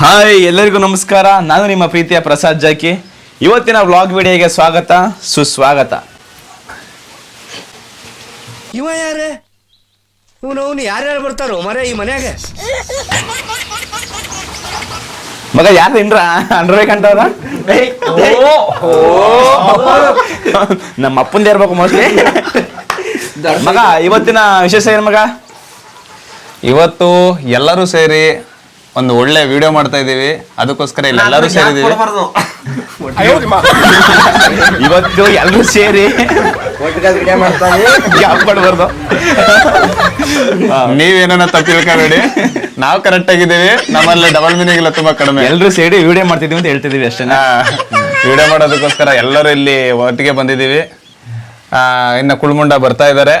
Hi ಎಲ್ಲರಿಗೂ ನಮಸ್ಕಾರ. ನಾನು ನಿಮ್ಮ ಪ್ರೀತಿಯ ಪ್ರಸಾದ್ ಜಾಕಿ. ಇವತ್ತಿನ ವ್ಲಾಗ್ ವಿಡಿಯೋಗೆ ಸ್ವಾಗತ ಸುಸ್ವಾಗತ. ಇವ ಯಾರೇ? ಇವನು ಅವನು ಯಾರ್ಯಾರು ಬರ್ತಾರೋ? ಮರ ಈ ಮನ್ಯಾಗ. ಮಗ ಯಾರು ತಿನ್ರ ಅನ್ಬೇಕಂತವ್ರ ನಮ್ಮ ಅಪ್ಪಂದ ಇರ್ಬೇಕು ಮೋಸ್ಟ್ಲಿ ಮಗ ಇವತ್ತಿನ ವಿಶೇಷ ಏನು ಮಗ? ಇವತ್ತು ಎಲ್ಲರೂ ಸೇರಿ ಒಂದು ಒಳ್ಳೆ ವಿಡಿಯೋ ಮಾಡ್ತಾ ಇದೀವಿ ಅದಕ್ಕೋಸ್ಕರ ಇಲ್ಲೆಲ್ಲರೂ ಸೇರಿದೀವಿ ಇವತ್ತು ಎಲ್ಲರೂ ಸೇರಿ ನೀವೇನ ತಪ್ಪು ತಿಳ್ಕೊಬೇಡಿ. ನಾವು ಕರೆಕ್ಟ್ ಆಗಿದ್ದೀವಿ. ನಮ್ಮಲ್ಲಿ ಡಬಲ್ ಮೀನಿಂಗ್ ಇಲ್ಲ ತುಂಬಾ ಕಡಿಮೆ. ಎಲ್ಲರೂ ಸೇರಿ ವಿಡಿಯೋ ಮಾಡ್ತಿದೀವಿ ಅಂತ ಹೇಳ್ತಿದೀವಿ ಅಷ್ಟೇ. ವಿಡಿಯೋ ಮಾಡೋದಕ್ಕೋಸ್ಕರ ಎಲ್ಲರೂ ಇಲ್ಲಿ ಒಟ್ಟಿಗೆ ಬಂದಿದ್ದೀವಿ. ಆ, ಇನ್ನ ಕುಳ್ಮುಂಡ ಬರ್ತಾ ಇದ್ದಾರೆ.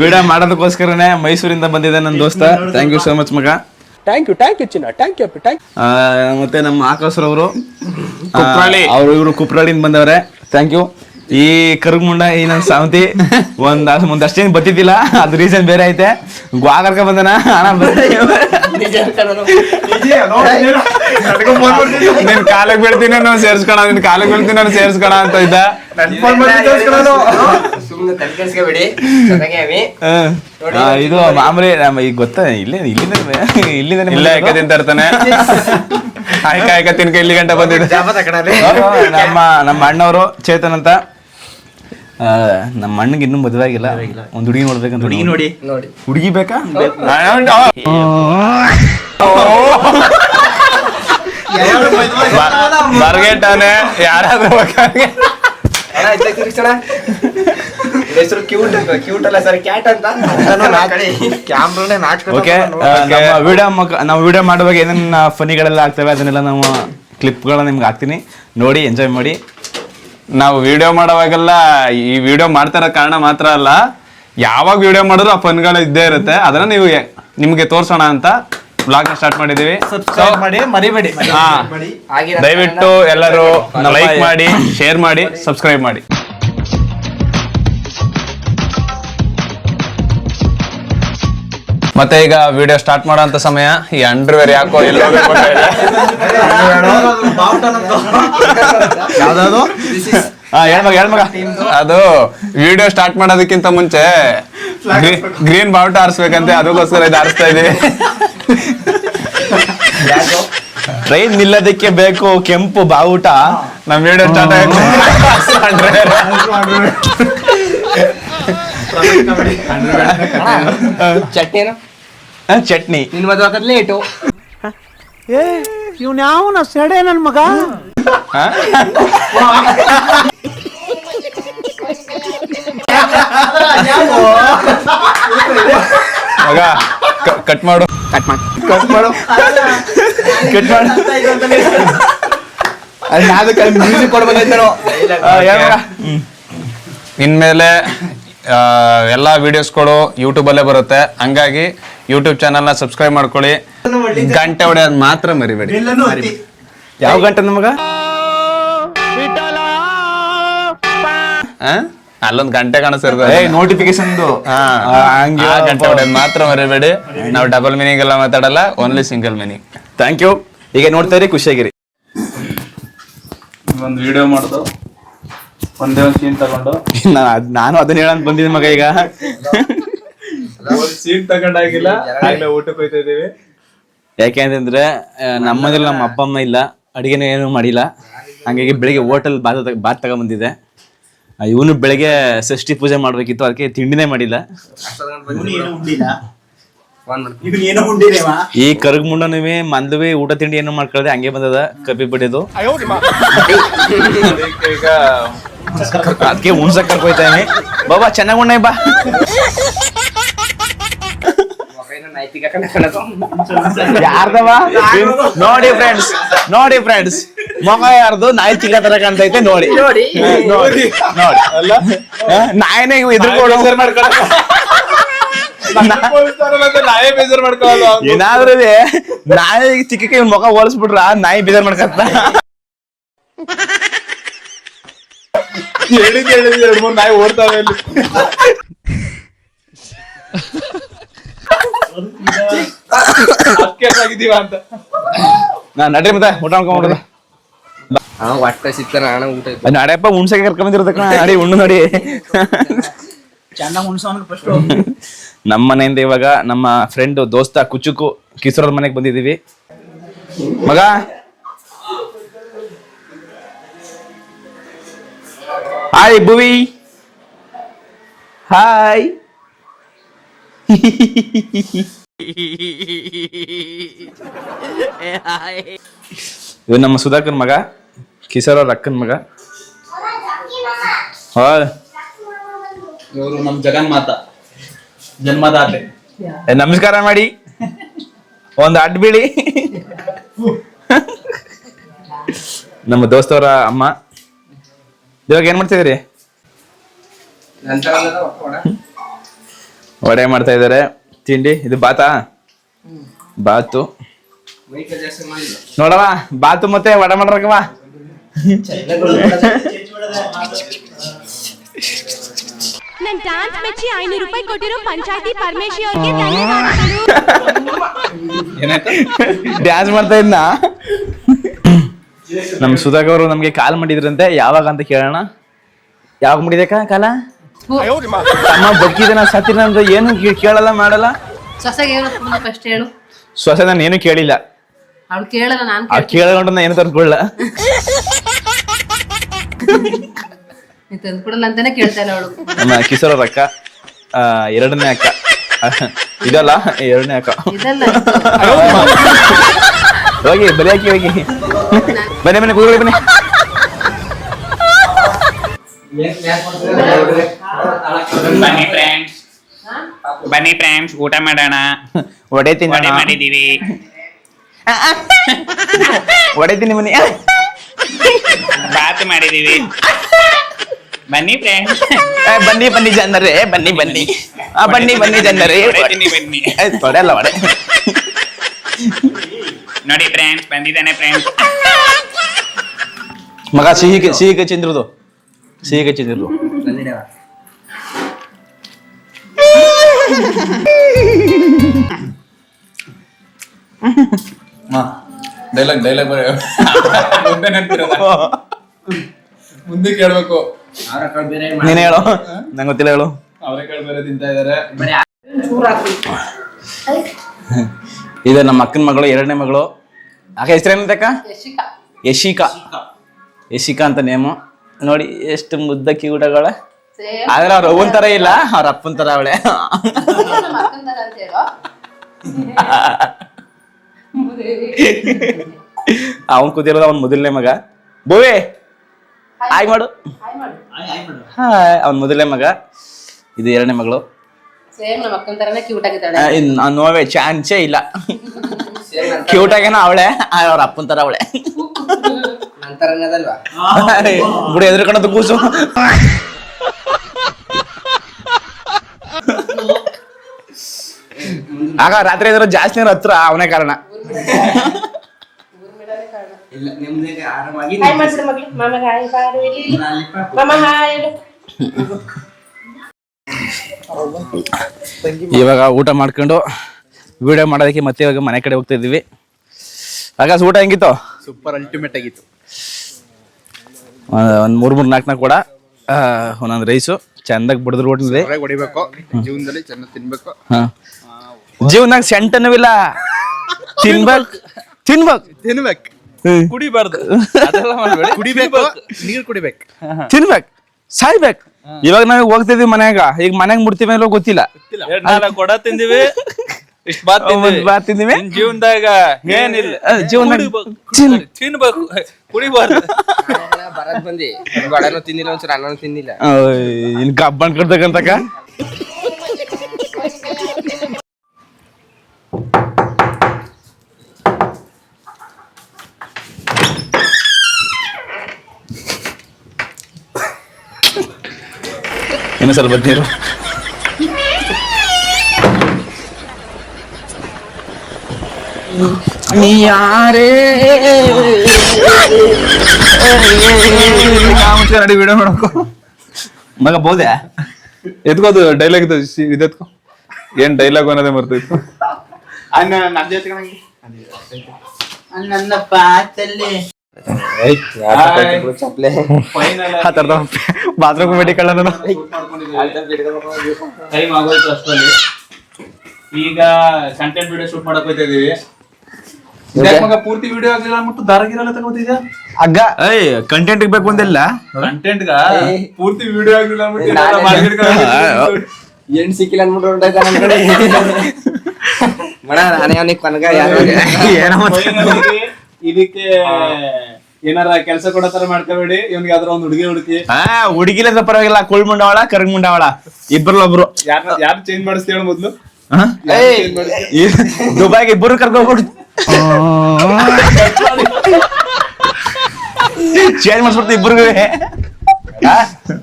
ವಿಡಿಯೋ ಮಾಡೋದಕ್ಕೋಸ್ಕರನೇ ಮೈಸೂರಿಂದ ಬಂದಿದೆ ನನ್ನ ದೋಸ್ತ. ಥ್ಯಾಂಕ್ ಯು ಸೋ ಮಚ್ ಮಗ. ಥ್ಯಾಂಕ್ ಯು ಥ್ಯಾಂಕ್ ಯು ಚಿನ್ನ. ಥ್ಯಾಂಕ್ ಯು ಥ್ಯಾಂಕ್ ಮತ್ತೆ ನಮ್ಮ ಆಕಾಶ್ರವರು. ಅವರು ಇವರು ಕುಪ್ರಾಳಿಂದ ಬಂದವ್ರೆ. ಥ್ಯಾಂಕ್ ಯು ಈ ಕರ್ಗಮುಂಡ ಈ ನನ್ನ ಸಾವಂತಿ ಒಂದ್ ಅಷ್ಟೇನ್ ಬತ್ತಿದ್ದಿಲ್ಲ ಅದು ರೀಸನ್ ಬೇರೆ ಐತೆ. ಗ್ವಾ ಕರ್ಕ ಬಂದನ ಹಣ ನಿನ್ ಕಾಲಕ್ ಬೀಳ್ತೀನಿ ನಾನು ಸೇರ್ಸ್ಕೊಣ ನಿನ್ ಕಾಲಕ್ಕೆ ಬೀಳ್ತೀನಿ ನಾನು ಸೇರ್ಸ್ಕೊಣ ಅಂತ ಇದ್ದ. ಸುಮ್ಮನೆ ತಲೆಕೆಡ್ಸ್ಕೊಬೇಡಿ ಚೆನ್ನಾಗಿ ಇದು ಮಾಮೂಲಿ ನಮ್ಮ ಈಗ ಗೊತ್ತಾ ಇಲ್ಲೇ ಇಲ್ಲಿಂದ ಇಲ್ಲಿಂದ ಇಲ್ಲ ಯಾಕೆ ತಿಂತಾರ್ತಾನೆ ಆಯ್ಕ ಆಯ್ಕ ತಿನ್ಕ ಇಲ್ಲಿ ಗಂಟೆ ಬಂದಿದ್ದೆ. ನಮ್ಮ ನಮ್ಮ ಅಣ್ಣವರು ಚೇತನ್ ಅಂತ. ಆ, ನಮ್ಮ ಅಣ್ಣಗೆ ಇನ್ನೂ ಮದುವೆ ಆಗಿಲ್ಲ. ಒಂದು ಹುಡುಗಿ ನೋಡ್ಬೇಕಂತ ಹುಡುಗಿ ನೋಡಿ. ನೋಡಿ. ಹುಡುಗಿ ಬೇಕಾ? ಬರ್ಗೆಟ್ಟಾನೆ. ಯಾರಾದ್ರೂ ಬೇಕಾದ್ರೆ ಅಣ್ಣ ಇತ್ತ ತಿರ್ಗ್ಸೋಣ ಹೆಸರು ಕ್ಯೂಟ್ ಕ್ಯೂಟ್ ಅಲ್ಲ ಸರ್ ಕ್ಯಾಟ್ ಅಂತ. ಕ್ಯಾಮ್ರಾನೇ ಓಕೆ ವಿಡಿಯೋ ನಾವು ವಿಡಿಯೋ ಮಾಡುವಾಗ ಏನೇನು ಫನಿಗಳೆಲ್ಲ ಆಗ್ತವೆ ಅದನ್ನೆಲ್ಲ ನಾವು ಕ್ಲಿಪ್ಗಳನ್ನ ನಿಮ್ಗೆ ಹಾಕ್ತೀನಿ. ನೋಡಿ ಎಂಜಾಯ್ ಮಾಡಿ. ನಾವು ವಿಡಿಯೋ ಮಾಡೋವಾಗೆಲ್ಲ ಈ ವಿಡಿಯೋ ಮಾಡ್ತಾರ ಕಾರಣ ಮಾತ್ರ ಅಲ್ಲ ಯಾವಾಗ ವಿಡಿಯೋ ಮಾಡಿದ್ರು ಆ ಫನ್ಗಳು ಇದ್ದೇ ಇರುತ್ತೆ. ಅದನ್ನ ನೀವು ನಿಮ್ಗೆ ತೋರ್ಸೋಣ ಅಂತ ಬ್ಲಾಗ್ ಸ್ಟಾರ್ಟ್ ಮಾಡಿದೀವಿ. ಮಾಡಿ ಮರಿಬೇಡಿ ಹಾ. ದಯವಿಟ್ಟು ಎಲ್ಲರೂ ಲೈಕ್ ಮಾಡಿ ಶೇರ್ ಮಾಡಿ ಸಬ್ಸ್ಕ್ರೈಬ್ ಮಾಡಿ. ಮತ್ತೆ ಈಗ ವಿಡಿಯೋ ಸ್ಟಾರ್ಟ್ ಮಾಡೋಂತ ಸಮಯ. ಈ ಅಂಡರ್ವೇರ್ ಯಾಕೋ ಎಲ್ಲ ಯಾವ್ದಾದ್ರು? ಹೇಳ್ಮಗ ಹೇಳ್ಮಗ ಅದು ವಿಡಿಯೋ ಸ್ಟಾರ್ಟ್ ಮಾಡೋದಕ್ಕಿಂತ ಮುಂಚೆ ಗ್ರೀನ್ ಬಾವುಟ ಆರಿಸ್ಬೇಕಂತೆ ಅದಕ್ಕೋಸ್ಕರ ಇದು ಆರಿಸ್ತಾ ಇದೀವಿ. ಟ್ರೈನ್ ನಿಲ್ಲದಕ್ಕೆ ಬೇಕು ಕೆಂಪು ಬಾವುಟ. ನಮ್ ವಿಡಿಯೋ ಸ್ಟಾರ್ಟ್ ಚಟ್ನಿನ? ಚಟ್ನಿ. ನಿನ್ ಮದುವೆ ಆಗದ್ ಲೇಟು ಮಗ ಕಟ್ ಮಾಡು. ಕಟ್ ಮಾಡು. ಕಟ್ ಮಾಡು. ಕಟ್ ಮಾಡು. ಮ್ಯೂಸಿಕ್ ಹೇಳ್ಮಗ ಹ್ಮ್. ಇನ್ಮೇಲೆ ಎಲ್ಲ ವೀಡಿಯೋಸ್ಗಳು ವಿಡಿಯೋಸ್ಗಳು ಯೂಟ್ಯೂಬಲ್ಲೇ ಬರುತ್ತೆ. ಹಂಗಾಗಿ ಯೂಟ್ಯೂಬ್ ಚಾನಲ್ನ ಸಬ್ಸ್ಕ್ರೈಬ್ ಮಾಡ್ಕೊಳ್ಳಿ. ಗಂಟೆ ಹೊಡೆಯೋದು ಮಾತ್ರ ಮರಿಬೇಡಿ. ಯಾವ ಗಂಟೆ ನಮಗ? ಆ? ಅಲ್ಲೊಂದ್ ಗಂಟೆ ಕಾಣಿಸ್ತಿರ್ತದೆ ಏ ನೋಟಿಫಿಕೇಶನ್ ಹಾ. ಹಂಗೆ ಆ ಗಂಟೆ ಹೊಡೆಯೋದು ಮಾತ್ರ ಮರಿಬೇಡಿ. ನಾವು ಡಬಲ್ ಮೀನಿಂಗ್ ಎಲ್ಲ ಮಾತಾಡಲ್ಲ only single meaning thank you ಈಗ ನೋಡ್ತಾ ಇರಿ ಖುಷಿಯಾಗಿರಿ. ಒಂದು ವಿಡಿಯೋ ಮಾಡುದು ಒಂದೇ ಒಂದು ಸೀನ್ ತಗೊಂಡು. ನಾನು ನಾನು ಅದನ್ನ ಹೇಳಂತ ಬಂದಿದ್ದೆ ಮಗ ಈಗ. ಸೀನ್ ತಗೊಂಡಾಗಿಲ್ಲ ಆಗ್ಲೇ ಊಟಕ್ಕೆ ಹೋಯ್ತಾ ಇದೀವಿ ಯಾಕೆ ಅಂತಂದ್ರೆ ಆ, ನಮ್ಮ ಅಪ್ಪ ಅಮ್ಮ ಇಲ್ಲ ಅಡಿಗೆನೂ ಏನು ಮಾಡಿಲ್ಲ. ಹಂಗಾಗಿ ಬೆಳಿಗ್ಗೆ ಹೋಟೆಲ್ ಬಾತ್ ತಗ- ಬಾತ್ ತಗೊಂಬಂದಿದ್ದೆ. ಇವನು ಬೆಳಿಗ್ಗೆ ಷಷ್ಠಿ ಪೂಜೆ ಮಾಡ್ಬೇಕಿತ್ತು ಅದಕ್ಕೆ ತಿಂಡಿನೇ ಮಾಡಿಲ್ಲ. ಈ ಕರ್ಗ್ ಮುಂಡನುವೆ ಮಂದುವೆ ಊಟ ತಿಂಡಿ ಏನು ಮಾಡ್ಕೊಳ್ದೆ ಹಂಗೆ ಬಂದದ ಕಬ್ಬಿ ಬಿಡೋದು ಈಗ ಅದಕ್ಕೆ ಉಣ್ಸಕ್ ಕರ್ಕೊಯ್ತಾನೆ ಬಾಬಾ ಚೆನ್ನಾಗ್ ಉಣ್ಣೆ ಬಾ. ಯಾರ್ದವ? ನೋಡಿ ಫ್ರೆಂಡ್ಸ್ ನೋಡಿ ಫ್ರೆಂಡ್ಸ್ ಮಗ ಯಾರ್ದು? ನಾಯಿ ಚಿಕ್ಕ ತರ ಕಾಣ್ತೈತೆ ನೋಡಿ. ನೋಡಿ. ನೋಡಿ ನಾಯಿನೇ ಇದ್ರ ನಾವೇ ಬೇಜಾರ್ ಮಾಡ್ಕೊಳ್ಳೋದು. ಏನಾದ್ರೂ ನಾಯಿ ಚಿಕ್ಕಕ್ಕೆ ಇವ್ನ್ ಮುಖ ಹೋಲಿಸ್ಬಿಟ್ರ ನಾಯಿ ಬೇಜಾರ್ ಮಾಡ್ಕತ್ತ? ಹೇಳಿದ್ ಹೇಳಿದ್ ಎರಡು ಮೂರು ನಾಯಿ ಓಡ್ತಾವೆ ಅಲ್ಲಿ ಆಗಿದೀವ ಅಂತ ನಾ ನಡ್ರಿ ಮತ್ತೆ ಊಟ ಮಾಡ್ಕೊಂಡ್ಬಿಡ್ದ ಒಟ್ಟ ಸಿಗ್ತಾನ ಊಟ ಇತ್ತು ನಡಿಯಪ್ಪ ಹುಣ್ಸೆಗೆ ಕರ್ಕೊಂಬಂದಿರತಕ್ಕ ನಡಿ ಉಣ್ಣು ನೋಡಿ. ನಮ್ಮ ಮನೆಯಿಂದ ಇವಾಗ ನಮ್ಮ ಫ್ರೆಂಡ್ ದೋಸ್ತ ಕುಚುಕು ಕಿಸರ ಮನೆಗೆ ಬಂದಿದೀವಿ ಮಗ? ಹಾಯ್ ಭುವಿ. ಹಾಯ್ ಇವ್ ನಮ್ಮ ಸುಧಾಕರ್ ಮಗ ಕಿಶೋರ್ ಅವ್ರ ಅಕ್ಕನ ಮಗ. ಇವರು ನಮ್ ಜಗನ್ಮಾತ. ಜನ್ಮದಾತೆ. ಏ, ನಮಸ್ಕಾರ ಮಾಡಿ. ಒಂದು ಅಡ್ ಬೀಳಿ ನಮ್ಮ ದೋಸ್ತವರ ಅಮ್ಮ. ಇವಾಗ ಏನ್ ಮಾಡ್ತಿದ್ರಿ ವಡೆ ಮಾಡ್ತಾ ಇದಾರೆ. ತಿಂಡಿ ಇದು ಬಾತಾ ಬಾತು ನೋಡವ ಬಾತು ಮತ್ತೆ ವಡೆ ಮಾಡ್ರಕವ ನನ್ ಡ್ಯಾನ್ಸ್ ಮೆಚ್ಚಿ ಐನೂರು ರೂಪಾಯಿ ಕೊಟ್ಟಿರೋ ಪಂಚಾಯತಿ ಪರಮೇಶಿ ಅವ್ರಿಗೆ ಡ್ಯಾನ್ಸ್ ಮಾಡ್ತಾ ಇದ್ನ? ನಮ್ ಸುಧಾಕ್ ಅವರು ನಮ್ಗೆ ಕಾಲ್ ಮಾಡಿದ್ರಂತೆ ಯಾವಾಗ ಅಂತ ಕೇಳೋಣ. ಯಾವಾಗ ಮಾಡಿದಕ್ಕ ಕಾಲ? ಅಮ್ಮ ಬಗ್ಗಿದನ ಸತ್ತಿನ ಏನು ಕೇಳಲ್ಲ ಮಾಡಲ್ಲ? ಸೊಸೆಗೆ ಏನು ಫಸ್ಟ್ ಹೇಳು. ಸ್ವಸ ನಾನು ಏನು ಕೇಳಿಲ್ಲ. ಅವಳು ಕೇಳಲ್ಲ ನಾನು ಆ ಕೇಳಗೊಂಡು ನಾನು ಏನು ತಂದ್ಕೊಳ್ಳ ನೀ ತಂದ್ಕೊಡಲ್ಲ ಅಂತಾನೆ ಕೇಳ್ತಾ ಅವಳು. ನಮ್ಮ ಕಿಶೋರ್ ಅಕ್ಕ. ಆ, ಎರಡನೇ ಅಕ್ಕ. ಇದಲ್ಲ? ಎರಡನೇ ಅಕ್ಕ. ಇದಲ್ಲ. ಹೋಗಿ ಬಲಿ ಹಾಕಿ ಹೋಗಿ. ಬನ್ನಿ ಬನ್ನಿ ಕೂತ್ಕೊಳ್ಳಿ ಬನ್ನಿ. ಬನ್ನಿ ಫ್ರೆಂಡ್ಸ್ ಬನ್ನಿ ಫ್ರೆಂಡ್ಸ್ ಊಟ ಮಾಡೋಣ. ಒಡೆ ತಿನ್ನೋಣ. ತಿನ್ನ ಮಾಡಿದೀವಿ ಒಡೆ ತಿನ್ನಿ ಬನ್ನಿ. ಬಾತ್ ಮಾಡಿದೀವಿ ಬನ್ನಿ ಫ್ರೆಂಡ್ಸ್ ಬನ್ನಿ ಬನ್ನಿ ಜನರೇ ಬನ್ನಿ ಬನ್ನಿ ಆ, ಬನ್ನಿ ಬನ್ನಿ ಜನರೇ. ಬನ್ನಿ ತಿನ್ನಿ ಬನ್ನಿ. ತೊಡೆಲ್ಲ ಒಡೆ ನೋಡಿ ಫ್ರೆಂಡ್ಸ್ ಬಂದಿದ್ದಾನೆ ಫ್ರೆಂಡ್ಸ್ ಮಗ ಸಿಹಿ ಸಿಹಿ ಕಚ್ಚಿಂದ್ರದು. ಸಿಹಿ ಕಚ್ಚಿಂದ್ರು ಡೈಲಾಗ್ ಡೈಲಾಗ್ ಬರ ಮುಂದೆ ನೆನ್ಪಿರಲ್ಲ. ಮುಂದೆ ಕೇಳ್ಬೇಕು. ನೀನ್ ಹೇಳು. ನಂಗೆ ಗೊತ್ತಿಲ್ಲ ಹೇಳು. ಅವರೆಕಾಳು ಬೇರೆ ತಿಂತಾ ಇದಾರೆ. ಇದು ನಮ್ಮ ಅಕ್ಕನ ಮಗಳು ಎರಡನೇ ಮಗಳು. ಅಕ್ಕ ಹೆಸರೇನಂತಕ್ಕ ಯಶಿಕಾ. ಯಶಿಕಾ ಅಂತ ನೇಮು. ನೋಡಿ ಎಷ್ಟು ಮುದ್ದ ಕೀಟಗಳ ಆದ್ರೆ ಅವ್ರ ಅವ್ವನ್ ತರ ಇಲ್ಲ ಅವ್ರ ಅಪ್ಪನ್ ತರ ಅವಳೆ. ಅವನ್ ಕೂತಿರೋದು ಅವನ್ ಮೊದಲನೇ ಮಗ. ಬೋವೆ ಹಾಯ್ ಮಾಡು. ಹಾಯ್ ಅವನ್ ಮೊದಲನೇ ಮಗ. ಇದು ಎರಡನೇ ಮಗಳು. ಸೇಮ್ ನಮ್ಮ ಅಕ್ಕನ ತರನೇ ಕ್ಯೂಟ್ ಆಗಿದ್ದಾಳೆ. ಆ, ಇನ್ ನಾನ್ ನೋವೇ ಚಾನ್ಸೇ ಇಲ್ಲ. ಕ್ಯೂಟ್ ಆಗೇನೋ ಅವಳೆ ಅವ್ರ ಅಪ್ಪನ್ ತರ ಅವಳೆ. ನಂತರ ಗುಡಿ ಬಿಡು ಎದ್ರಕಣದ ಕೂಸು. ಆಗ ರಾತ್ರಿ ಎದ್ರ ಜಾಸ್ತಿ ಹತ್ರ ಅವನೇ ಕಾರಣ. ಇಲ್ಲ ನಿಮ್ದೇ ಆರಾಮಾಗಿ ಹಾಯ್ ಮಾಡ್ಬಿಡು ಮಗ್ಳು. ಮಾಮ ಹಾಯ್ ಬಾರು ಇಲ್ಲಿ ಮಾಮ ಹಾಯ್ ಹೇಳು. ಇವಾಗ ಊಟ ಮಾಡ್ಕೊಂಡು ವಿಡಿಯೋ ಮಾಡೋದಕ್ಕೆ ಮತ್ತೆ ಇವಾಗ ಮನೆ ಕಡೆ ಹೋಗ್ತಾ ಇದೀವಿ ಆಗ ಊಟ ಹೆಂಗಿತ್ತು? ಸೂಪರ್ ಅಲ್ಟಿಮೇಟ್ ಆಗಿತ್ತು. ಒಂದು ಮೂರು ಮೂರು ನಾಲ್ಕು ನಾಲ್ಕು ಕೂಡ ಒಂದೊಂದು ರೈಸು ಚಂದಾಗಿ ಬಡಿದ್ರು ಹೊರಗೆ ಹೊಡಿಬೇಕು. ಜೀವನದಲ್ಲಿ ಚೆನ್ನಾಗಿ ತಿನ್ಬೇಕು. ಹಾ. ಜೀವನಾಗ ಸೆಂಟನವಿಲ್ಲ ತಿನ್ಬೇಕು. ತಿನ್ಬೇಕು. ತಿನ್ಬೇಕು. ಹ್ಮ್. ಕುಡಿಬಾರ್ದು. ಅದೆಲ್ಲ ಮಾಡ್ಬೇಡಿ. ಕುಡಿಬೇಕು. ನೀರು ಕುಡಿಬೇಕು. ತಿನ್ಬೇಕು. ಸಾಯ್ಬೇಕು. ಇವಾಗ ನಾವ್ ಹೋಗ್ತಿದೀವಿ ಮನ್ಯಾಗ. ಈಗ ಮನ್ಯಾಗ ಮುಡ್ತೀವಿ ಅಲ್ಲೋ ಗೊತ್ತಿಲ್ಲ. ಕೊಡ ತಿಂದಿವಿ. ಇಷ್ಟ ಬಾತ್ ಒಂದ್ ಬಾತ್ ತಿಂದಿವಿ. ಜೀವನದಾಗ ಏನಿಲ್ಲ. ಜೀವನ ತಿನ್ಬೇಕು. ಕುಡಿಬಾರ್ದು. ಬರದ್ ಬಂದಿ. ಬಡನು ತಿಂದಿಲ್ಲ ಒಂದ್ಸಲ ಅನ್ನನು ತಿಂದಿಲ್ಲ. ಇನ್ ಕಬ್ಬನ್ ಕಡ್ತಕ್ಕಂತಕ ಇನ್ನು ಸ್ವಲ್ಪ ನೀರು ನೀ ಯಾರೇ? ನಡಿ ವಿಡಿಯೋ ಮಗ ಬೋದೆ ಎತ್ಕೋದು ಡೈಲಾಗ್ ಇದು ಸಿ- ಇದು ಎತ್ಕೋ. ಏನ್ ಡೈಲಾಗ್ ಅನ್ನೋದೇ ಮರ್ತೈತು ಥರದ ಬಾತ್ರೂಮ್ ಈಗ ಕಂಟೆಂಟ್ ವಿಡಿಯೋ ಶೂಟ್ ಮಾಡಕ್ ಹೋಗ್ತಾ ಇದೀವಿ. ಮಗ ಪೂರ್ತಿ ವಿಡಿಯೋ ಆಗಿಲ್ಲ ಅಂದ್ಬಿಟ್ಟು ದಾರಗಿರಲ್ಲ ತಗೋತಿದ್ಯಾ ಅಗ್ಗ. ಏಯ್ ಕಂಟೆಂಟ್ ಬೇಕು ಅಂದಿಲ್ಲ. ಕಂಟೆಂಟ್ ಗ? ಪೂರ್ತಿ ವಿಡಿಯೋ ಆಗಿಲ್ಲ ಅಂದ್ಬಿಟ್ಟು ಏನ್ ಸಿಕ್ಕಿಲ್ಲ ಅಂದ್ಬಿಟ್ಟು ಹೊರಟೋಯ್ತ ಕಡೆ? ಮಣ ನಾನೇ ಅವನಿಗೆ ಕೊನಗ ಯಾರು ಏನೋ Finally ಇದಕ್ಕೆ ಏನಾರ ಕೆಲಸ ಕೊಡೋ ತರ ಮಾಡ್ಕೋಬೇಡಿ. ಇವ್ನಿಗೆ ಯಾವ್ದಾರ ಒಂದು ಹುಡುಗಿ ಹುಡುಕಿ. ಆ ಹುಡುಗಿಲ್ಲ ಪರವಾಗಿಲ್ಲ ಕುಳ್ ಮುಂಡವಳ ಕರ್ಗ್ ಮುಂಡವಳ ಇಬ್ಬರಲ್ಲೊಬ್ರು ಯಾರ್ ಯಾರು ಚೇಂಜ್ ಮಾಡಿಸ್ತಿ ಹೇಳು ಮೊದ್ಲು? ದುಬೈಗೆ ಇಬ್ಬರು ಕರ್ಕೊಂಡ್ಬಿಡು ಚೇಂಜ್ ಮಾಡಿಸ್ಬಿಡ್ತು ಇಬ್ಬರಿಗೂ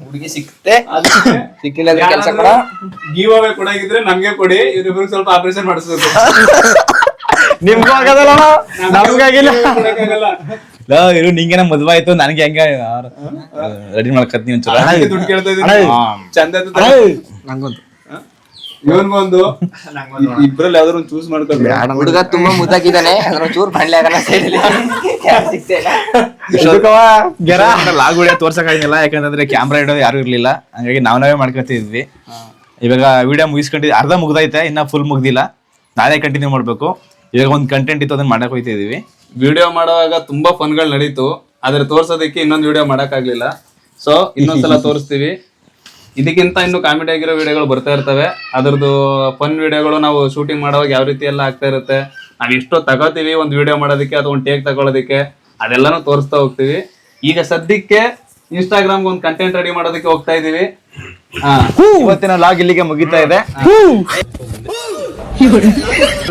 ಹುಡುಗಿ ಸಿಕ್ತೆ? ಸಿಕ್ಕಿಲ್ಲ ಅಂದ್ರೆ ಕೆಲಸ ಕೊಡ. ಗಿವ್ ಅವೇ ಕೊಡಾಗಿದ್ರೆ ನಮ್ಗೆ ಕೊಡಿ ಇವ್ರಿಬ್ರಿಗೆ ಸ್ವಲ್ಪ ಆಪರೇಷನ್ ಮಾಡಿಸ್ಬೇಕು. ನಿಮ್ಗೂ ಆಗದಲ್ಲ ನಮ್ಗಾಗಿಲ್ಲ. ಲೋ, ಇರು ನಿಂಗೇನ ಮದ್ವೆ ಆಯ್ತು ನನಗೆ ಹೆಂಗ ರೆಡಿ ಮಾಡ್ಕತ್ತೀನಿ ಒಂಚೂರ. ದುಡ್ಡು ಕೇಳ್ತಾ ಇದೀನಿ ಚಂದ ನಂಗೊಂದು ಇವನ್ಗೊಂದು. ಇಬ್ರಲ್ಲಿ ಯಾವ್ದಾರು ಒಂದು ಚೂಸ್ ಮಾಡ್ಕೊಂಡು ಹುಡುಗ ತುಂಬಾ ಮುದ್ದಾಗಿದ್ದಾನೆ. ಅದ್ರ ಚೂರ್ ಬಂಡ್ಲೆ ಆಗಲ್ಲ ಸೈಡಲ್ಲಿ ಲಾಗ್ ವಿಡಿಯೋ ತೋರ್ಸಕ್ ಆಗಿಲ್ಲ ಯಾಕಂತಂದ್ರೆ ಕ್ಯಾಮ್ರಾ ಇಡೋದು ಯಾರು ಇರ್ಲಿಲ್ಲ. ಹಂಗಾಗಿ ನಾವ್ ನಾವೇ ಮಾಡ್ಕೊತಿದ್ವಿ. ಇವಾಗ ವಿಡಿಯೋ ಮುಗಿಸ್ಕೊಂಡಿದ್ವಿ ಅರ್ಧ ಮುಗ್ದೈತೆ ಇನ್ನ ಫುಲ್ ಮುಗ್ದಿಲ್ಲ. ನಾಳೆ ಕಂಟಿನ್ಯೂ ಮಾಡ್ಬೇಕು. ಇವಾಗ ಒಂದ್ ಕಂಟೆಂಟ್ ಇತ್ತು ಅದನ್ನ ಮಾಡಕ್ ಹೋಯ್ತಾ ಇದೀವಿ ವಿಡಿಯೋ ಮಾಡುವಾಗ ತುಂಬಾ ಫನ್ಗಳು ನಡೀತು. ಆದ್ರೆ ತೋರ್ಸೋದಕ್ಕೆ ಇನ್ನೊಂದು ವಿಡಿಯೋ ಮಾಡಕ್ಕಾಗ್ಲಿಲ್ಲ. ಸೊ ಇನ್ನೊಂದ್ಸಲ ತೋರಿಸ್ತೀವಿ. ಇದಕ್ಕಿಂತ ಇನ್ನು ಕಾಮಿಡಿ ಆಗಿರೋ ವಿಡಿಯೋಗಳು ಬರ್ತಾ ಇರ್ತವೆ. ಅದ್ರದ್ದು ಫನ್ ವಿಡಿಯೋಗಳು ನಾವು ಶೂಟಿಂಗ್ ಮಾಡುವಾಗ ಯಾವ ರೀತಿ ಎಲ್ಲ ಆಗ್ತಾ ಇರುತ್ತೆ ನಾವು ಎಷ್ಟೋ ತಗೋತೀವಿ ಒಂದು ವಿಡಿಯೋ ಮಾಡೋದಕ್ಕೆ ಅಥವಾ ಒಂದು ಟೇಕ್ ತಗೊಳ್ಳೋದಕ್ಕೆ ಅದೆಲ್ಲಾನು ತೋರಿಸ್ತಾ ಹೋಗ್ತೀವಿ. ಈಗ ಸದ್ಯಕ್ಕೆ ಇನ್ಸ್ಟಾಗ್ರಾಮ್ಗೆ ಒಂದು ಕಂಟೆಂಟ್ ರೆಡಿ ಮಾಡೋದಕ್ಕೆ ಹೋಗ್ತಾ ಇದೀವಿ. ಹಾ ಇವತ್ತಿನ ಲಾಗ್ ಇಲ್ಲಿಗೆ ಮುಗಿತಾ ಇದೆ.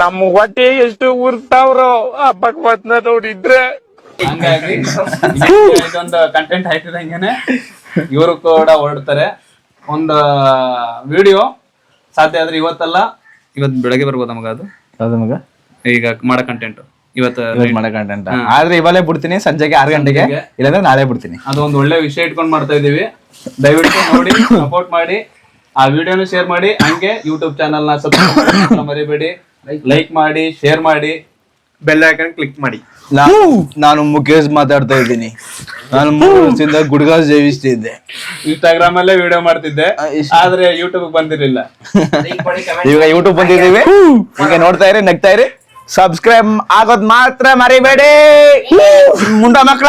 ನಮ್ಮ ಹೊಟ್ಟೆ ಎಷ್ಟು ಉರ್ತಾವ್ರೋ ಆ ಭಗವತ್ನ ನೋಡಿದ್ರೆ. ಹಂಗಾಗಿ ಇದೊಂದು ಕಂಟೆಂಟ್ ಹಾಕಿದಂಗೆನೆ ಇವರು ಕೂಡ ಹೊರಡ್ತಾರೆ. ಒಂದು ವಿಡಿಯೋ ಸಾಧ್ಯ ಆದ್ರೆ ಇವತ್ತಲ್ಲ. ಇವತ್ತು ಬೆಳಗ್ಗೆ ಬರ್ಬೋದ ಮಗ ಅದು. ಅದು ಮಗ ಈಗ ಮಾಡೋ ಕಂಟೆಂಟ್ ಇವತ್ತು ಇವತ್ತು ಮಾಡೋ ಕಂಟೆಂಟ್ ಆದ್ರೆ ಇವಾಗಲೇ ಬಿಡ್ತೀನಿ ಸಂಜೆಗೆ ಆರು ಗಂಟೆಗೆ. ಇಲ್ಲಾಂದ್ರೆ ನಾಳೆ ಬಿಡ್ತೀನಿ. ಅದೊಂದು ಒಳ್ಳೆ ವಿಷಯ ಇಟ್ಕೊಂಡು ಮಾಡ್ತಾ ಇದೀವಿ ದಯವಿಟ್ಟು ನೋಡಿ ಸಪೋರ್ಟ್ ಮಾಡಿ ಆ ವಿಡಿಯೋನು ಶೇರ್ ಮಾಡಿ. ಹಂಗೆ ಯೂಟ್ಯೂಬ್ ಚಾನಲ್ನ ಸಬ್ಸ್ಕ್ರೈಬ್ ಮರಿಬೇಡಿ. ಲೈಕ್ ಮಾಡಿ ಶೇರ್ ಮಾಡಿ. ಬೆಲ್ ಐಕನ್ ಕ್ಲಿಕ್ ಮಾಡಿ. ನಾನು ನಾನು ಮುಖೇಶ್ ಮಾತಾಡ್ತಾ ಇದ್ದೀನಿ. ನಾನು ಮೂರು ವರ್ಷದಿಂದ ಗುಡ್ಗ ಸೇವಿಸ್ತಿದ್ದೆ ಇನ್ಸ್ಟಾಗ್ರಾಮ್ ಅಲ್ಲೇ ವಿಡಿಯೋ ಮಾಡ್ತಿದ್ದೆ ಆದ್ರೆ ಯೂಟ್ಯೂಬ್ ಬಂದಿರಲಿಲ್ಲ. ಇವಾಗ ಯೂಟ್ಯೂಬ್ ಬಂದಿದ್ದೀವಿ. ಈಗ ನೋಡ್ತಾ ಇರಿ ನಗ್ತಾ ಇರಿ. ಸಬ್ಸ್ಕ್ರೈಬ್ ಆಗೋದ್ ಮಾತ್ರ ಮರಿಬೇಡಿ. ಮುಂಡ ಮಕ್ಕಳ.